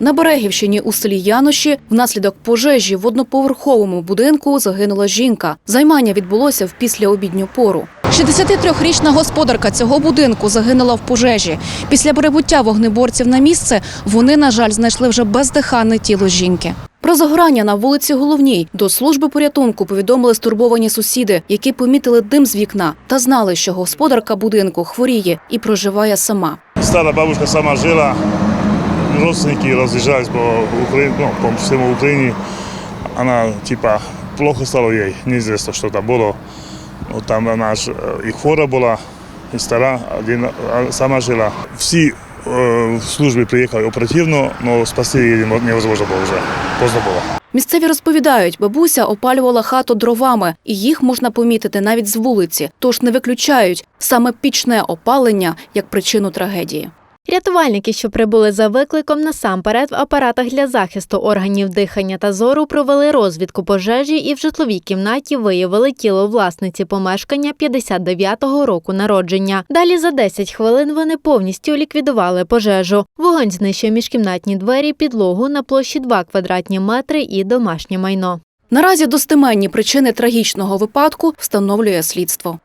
На Берегівщині у селі Яноші внаслідок пожежі в одноповерховому будинку загинула жінка. Займання відбулося в післяобідню пору. 63-річна господарка цього будинку загинула в пожежі. Після прибуття вогнеборців на місце вони, на жаль, знайшли вже бездиханне тіло жінки. Про загорання на вулиці Головній до служби порятунку повідомили стурбовані сусіди, які помітили дим з вікна та знали, що господарка будинку хворіє і проживає сама. Stara babuška sama žila, rodственники разъезжались по Украине, ну, по всему Украине. Она, типа, плохо стало ей, неизвестно, что там было. Ну, там она ж, э, и хвора была, и стара, один, а сама жила. Всі э, служби приїхали оперативно, но спасти її не- невозможно було вже, поздно було. Місцеві розповідають, бабуся опалювала хату дровами, і їх можна помітити навіть з вулиці, тож не виключають саме пічне опалення як причину трагедії. Рятувальники, що прибули за викликом, насамперед в апаратах для захисту органів дихання та зору провели розвідку пожежі і в житловій кімнаті виявили тіло власниці помешкання 59-го року народження. Далі за 10 хвилин вони повністю ліквідували пожежу. Вогонь знищив міжкімнатні двері, підлогу на площі 2 квадратні метри і домашнє майно. Наразі достеменні причини трагічного випадку встановлює слідство.